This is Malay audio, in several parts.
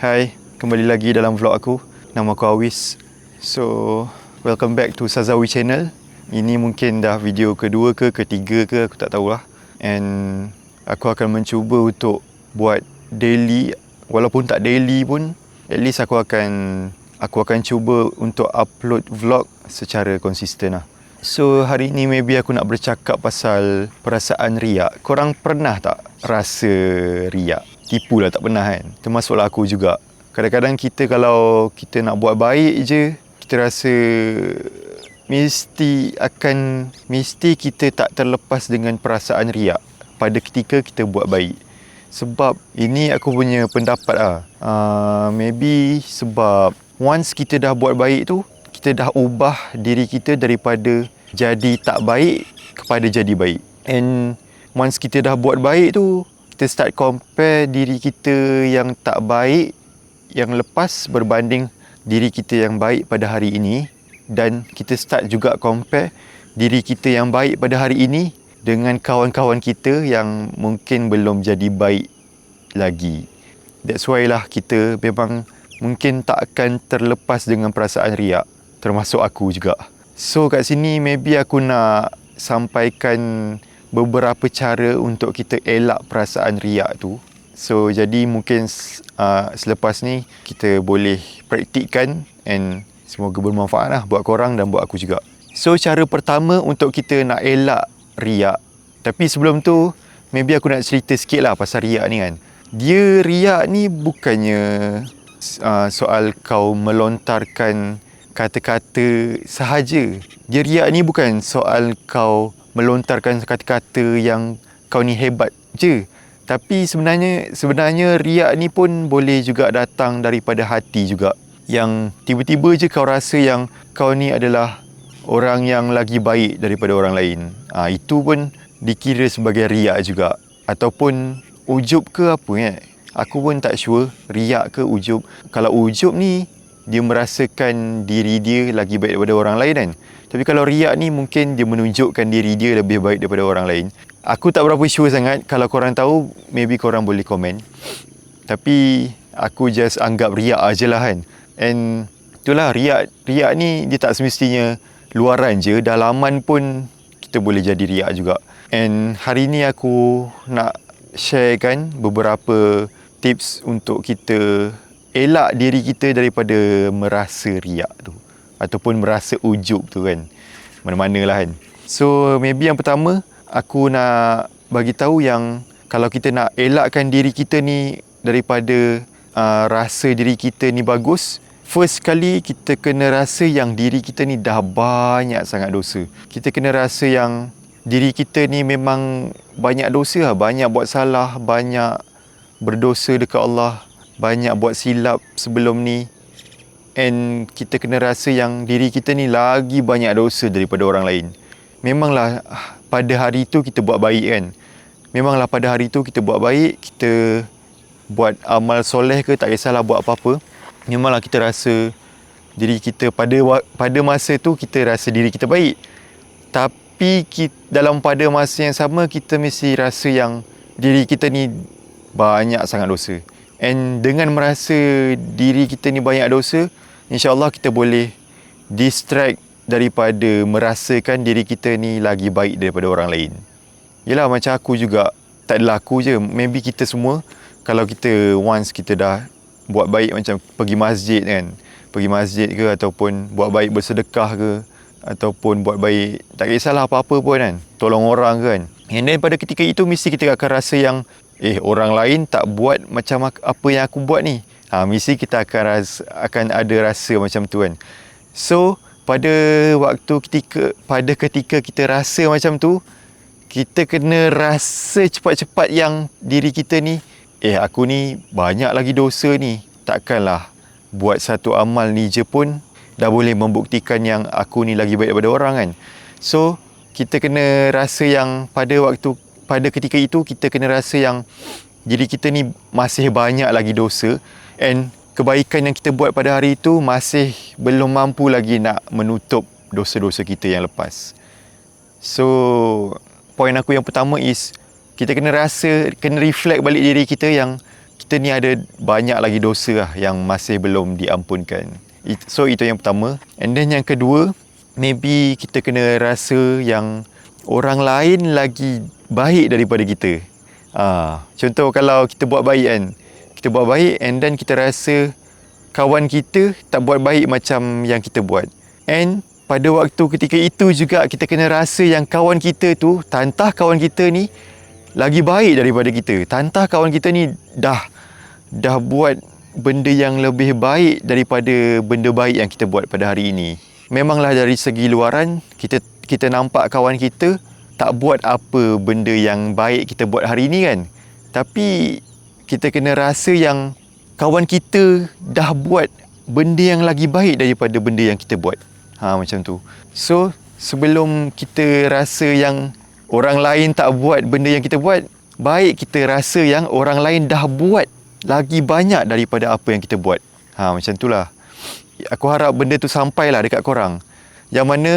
Hai, kembali lagi dalam vlog aku. Nama aku Awis. So, welcome back to Sazawi channel. Ini mungkin dah video kedua ke ketiga ke aku tak tahulah. And aku akan mencuba untuk buat daily walaupun tak daily pun at least aku akan aku akan cuba untuk upload vlog secara konsisten lah. So hari ni maybe aku nak bercakap pasal perasaan riak. Korang pernah tak rasa riak? Tipu lah tak pernah kan? Termasuklah aku juga. Kadang-kadang kita kalau kita nak buat baik je, kita rasa mesti akan mesti kita tak terlepas dengan perasaan riak pada ketika kita buat baik. Sebab ini aku punya pendapat lah. Uh, maybe sebab once kita dah buat baik tu, kita dah ubah diri kita daripada jadi tak baik kepada jadi baik. And once kita dah buat baik tu, kita start compare diri kita yang tak baik yang lepas berbanding diri kita yang baik pada hari ini dan kita start juga compare diri kita yang baik pada hari ini dengan kawan-kawan kita yang mungkin belum jadi baik lagi. That's why lah kita memang mungkin tak akan terlepas dengan perasaan riak termasuk aku juga. So kat sini maybe aku nak sampaikan beberapa cara untuk kita elak perasaan riak tu. So jadi mungkin uh, selepas ni kita boleh praktikkan and semoga bermanfaat lah buat korang dan buat aku juga. So cara pertama untuk kita nak elak riak. Tapi sebelum tu maybe aku nak cerita sikit lah pasal riak ni kan. Dia riak ni bukannya uh, soal kau melontarkan kata-kata sahaja. Dia riak ni bukan soal kau melontarkan kata-kata yang kau ni hebat je. Tapi sebenarnya sebenarnya riak ni pun boleh juga datang daripada hati juga. Yang tiba-tiba je kau rasa yang kau ni adalah orang yang lagi baik daripada orang lain. Ha, itu pun dikira sebagai riak juga. Ataupun ujub ke apa ya? Aku pun tak sure riak ke ujub. Kalau ujub ni dia merasakan diri dia lagi baik daripada orang lain kan. Tapi kalau riak ni mungkin dia menunjukkan diri dia lebih baik daripada orang lain. Aku tak berapa sure sangat. Kalau korang tahu, maybe korang boleh komen. Tapi aku just anggap riak aje lah kan. And itulah riak. Riak ni dia tak semestinya luaran je. Dalaman pun kita boleh jadi riak juga. And hari ni aku nak sharekan beberapa tips untuk kita elak diri kita daripada merasa riak tu. Ataupun merasa ujub tu kan. Mana-mana lah kan. So maybe yang pertama aku nak bagi tahu yang kalau kita nak elakkan diri kita ni daripada uh, rasa diri kita ni bagus first kali kita kena rasa yang diri kita ni dah banyak sangat dosa. Kita kena rasa yang diri kita ni memang banyak dosa lah. banyak buat salah banyak berdosa dekat Allah banyak buat silap sebelum ni and kita kena rasa yang diri kita ni lagi banyak dosa daripada orang lain. Memanglah pada hari itu kita buat baik kan. Memanglah pada hari itu kita buat baik, kita buat amal soleh ke tak kisahlah buat apa-apa. Memanglah kita rasa diri kita pada pada masa tu kita rasa diri kita baik. Tapi kita, dalam pada masa yang sama kita mesti rasa yang diri kita ni banyak sangat dosa. And dengan merasa diri kita ni banyak dosa, insyaAllah kita boleh distract daripada merasakan diri kita ni lagi baik daripada orang lain. Yelah macam aku juga, tak adalah aku je. Maybe kita semua, kalau kita once kita dah buat baik macam pergi masjid kan, pergi masjid ke ataupun buat baik bersedekah ke, ataupun buat baik, tak kisahlah apa-apa pun kan, tolong orang kan. And then pada ketika itu mesti kita akan rasa yang eh orang lain tak buat macam apa yang aku buat ni. Ha, mesti kita akan rasa, akan ada rasa macam tu kan. So, pada waktu ketika pada ketika kita rasa macam tu, kita kena rasa cepat-cepat yang diri kita ni eh aku ni banyak lagi dosa ni. Takkanlah buat satu amal ni je pun dah boleh membuktikan yang aku ni lagi baik daripada orang kan. So, kita kena rasa yang pada waktu pada ketika itu kita kena rasa yang diri kita ni masih banyak lagi dosa and kebaikan yang kita buat pada hari itu masih belum mampu lagi nak menutup dosa-dosa kita yang lepas. So, poin aku yang pertama is kita kena rasa, kena reflect balik diri kita yang kita ni ada banyak lagi dosa lah yang masih belum diampunkan. So itu yang pertama. And then yang kedua, maybe kita kena rasa yang orang lain lagi baik daripada kita. Ha, contoh kalau kita buat baik kan. Kita buat baik and then kita rasa kawan kita tak buat baik macam yang kita buat. And pada waktu ketika itu juga kita kena rasa yang kawan kita tu, tantah kawan kita ni lagi baik daripada kita. Tantah kawan kita ni dah dah buat benda yang lebih baik daripada benda baik yang kita buat pada hari ini. Memanglah dari segi luaran kita kita nampak kawan kita tak buat apa benda yang baik kita buat hari ini kan. Tapi kita kena rasa yang kawan kita dah buat benda yang lagi baik daripada benda yang kita buat. Ha macam tu. So sebelum kita rasa yang orang lain tak buat benda yang kita buat, baik kita rasa yang orang lain dah buat lagi banyak daripada apa yang kita buat. Ha macam itulah. Aku harap benda tu sampailah dekat korang. Yang mana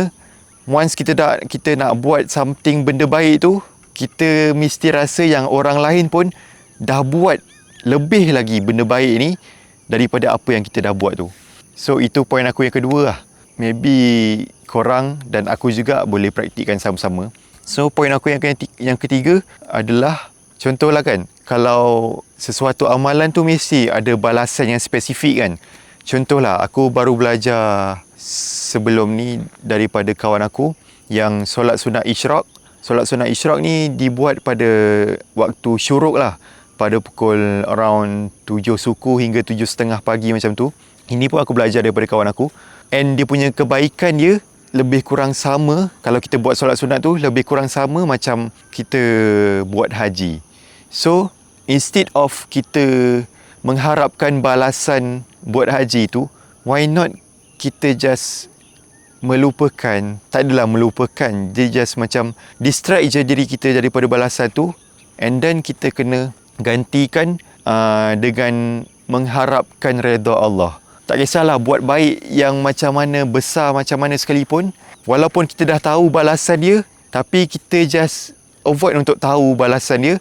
once kita dah kita nak buat something benda baik tu, kita mesti rasa yang orang lain pun dah buat lebih lagi benda baik ni daripada apa yang kita dah buat tu. So itu poin aku yang kedua lah. Maybe korang dan aku juga boleh praktikkan sama-sama. So poin aku yang yang ketiga adalah contohlah kan kalau sesuatu amalan tu mesti ada balasan yang spesifik kan. Contohlah aku baru belajar sebelum ni daripada kawan aku yang solat sunat isyraq. Solat sunat isyraq ni dibuat pada waktu syuruk lah. Pada pukul around 7 suku hingga 7.30 pagi macam tu. Ini pun aku belajar daripada kawan aku. And dia punya kebaikan dia lebih kurang sama kalau kita buat solat sunat tu lebih kurang sama macam kita buat haji. So, instead of kita mengharapkan balasan buat haji tu, why not kita just melupakan, tak adalah melupakan, dia just macam distract je diri kita daripada balasan tu and then kita kena gantikan uh, dengan mengharapkan redha Allah. Tak kisahlah buat baik yang macam mana besar macam mana sekalipun, walaupun kita dah tahu balasan dia, tapi kita just avoid untuk tahu balasan dia,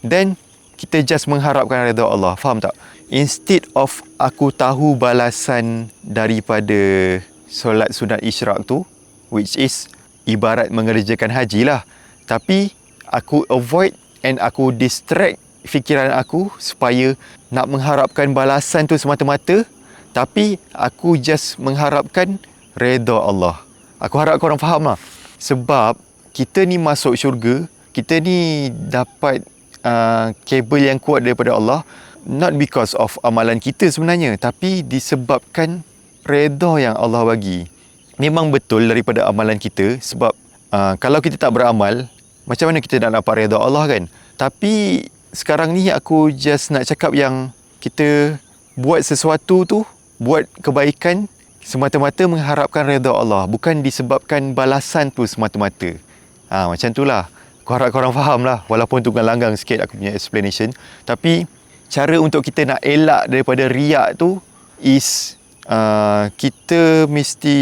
then kita just mengharapkan redha Allah. Faham tak? Instead of aku tahu balasan daripada solat sunat isyraq tu, which is ibarat mengerjakan haji lah. Tapi aku avoid and aku distract fikiran aku supaya nak mengharapkan balasan tu semata-mata tapi aku just mengharapkan redha Allah. Aku harap korang faham lah. Sebab kita ni masuk syurga, kita ni dapat uh, kabel yang kuat daripada Allah not because of amalan kita sebenarnya tapi disebabkan redha yang Allah bagi memang betul daripada amalan kita sebab uh, kalau kita tak beramal macam mana kita nak dapat redha Allah kan? Tapi sekarang ni aku just nak cakap yang kita buat sesuatu tu buat kebaikan semata-mata mengharapkan redha Allah bukan disebabkan balasan tu semata-mata. Ha, macam itulah Aku harap korang faham lah Walaupun tunggal langgang sikit aku punya explanation. Tapi Cara untuk kita nak elak daripada riak tu Is uh, Kita mesti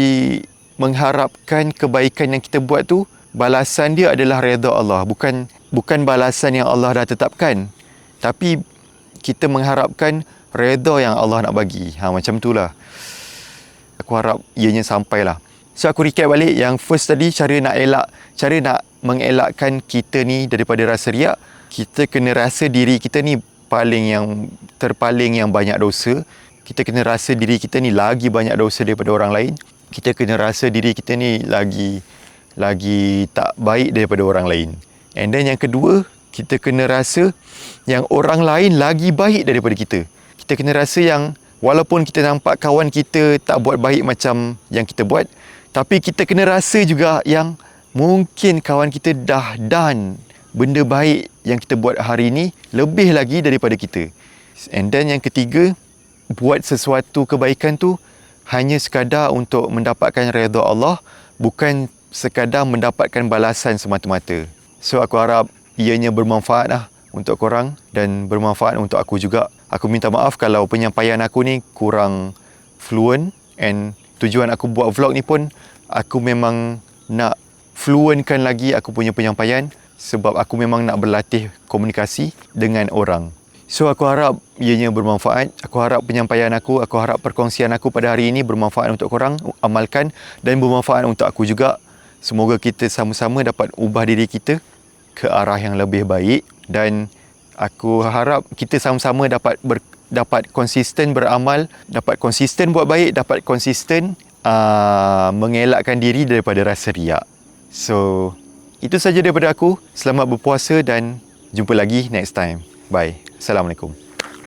Mengharapkan kebaikan yang kita buat tu Balasan dia adalah redha Allah. Bukan bukan balasan yang Allah dah tetapkan. Tapi Kita mengharapkan Redha yang Allah nak bagi. Ha, Macam tu lah. Aku harap ianya sampai lah. So aku recap balik. Yang first tadi Cara nak elak Cara nak mengelakkan kita ni daripada rasa riak kita kena rasa diri kita ni paling yang terpaling yang banyak dosa kita kena rasa diri kita ni lagi banyak dosa daripada orang lain. Kita kena rasa diri kita ni lagi lagi tak baik daripada orang lain. And then yang kedua kita kena rasa yang orang lain lagi baik daripada kita. Kita kena rasa yang walaupun kita nampak kawan kita tak buat baik macam yang kita buat tapi kita kena rasa juga yang mungkin kawan kita dah done benda baik yang kita buat hari ini lebih lagi daripada kita. And then yang ketiga, buat sesuatu kebaikan tu hanya sekadar untuk mendapatkan redha Allah, bukan sekadar mendapatkan balasan semata-mata. So aku harap ianya bermanfaat lah untuk korang dan bermanfaat untuk aku juga. Aku minta maaf kalau penyampaian aku ni kurang fluent and tujuan aku buat vlog ni pun aku memang nak fluentkan lagi aku punya penyampaian sebab aku memang nak berlatih komunikasi dengan orang. So aku harap ianya bermanfaat. Aku harap penyampaian aku, aku harap perkongsian aku pada hari ini bermanfaat untuk korang, amalkan dan bermanfaat untuk aku juga. Semoga kita sama-sama dapat ubah diri kita ke arah yang lebih baik dan aku harap kita sama-sama dapat ber, dapat konsisten beramal, dapat konsisten buat baik, dapat konsisten uh, mengelakkan diri daripada rasa riak. So, itu saja daripada aku. Selamat berpuasa dan jumpa lagi next time. Bye. السلام عليكم.